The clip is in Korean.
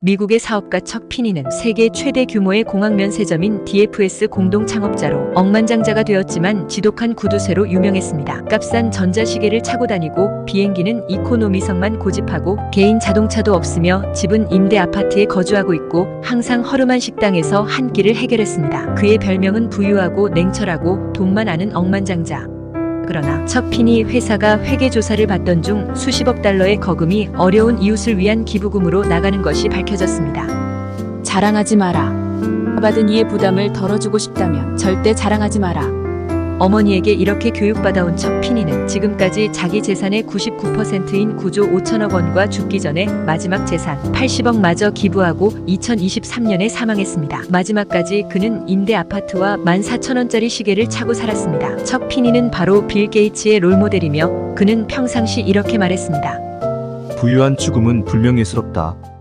미국의 사업가 척 피니는 세계 최대 규모의 공항 면세점인 DFS 공동 창업자로 억만장자가 되었지만 지독한 구두쇠로 유명했습니다. 값싼 전자시계를 차고 다니고 비행기는 이코노미성만 고집하고 개인 자동차도 없으며 집은 임대 아파트에 거주하고 있고 항상 허름한 식당에서 한 끼를 해결했습니다. 그의 별명은 부유하고 냉철하고 돈만 아는 억만장자. 그러나 척핀이 회사가 회계 조사를 받던 중 수십억 달러의 거금이 어려운 이웃을 위한 기부금으로 나가는 것이 밝혀졌습니다. 자랑하지 마라. 받은 이의 부담을 덜어주고 싶다면 절대 자랑하지 마라. 어머니에게 이렇게 교육받아온 척핀이는 지금까지 자기 재산의 99%인 9조 5천억 원과 죽기 전에 마지막 재산 80억 마저 기부하고 2023년에 사망했습니다. 마지막까지 그는 임대 아파트와 14,000원짜리 시계를 차고 살았습니다. 척핀이는 바로 빌 게이츠의 롤모델이며 그는 평상시 이렇게 말했습니다. 부유한 죽음은 불명예스럽다.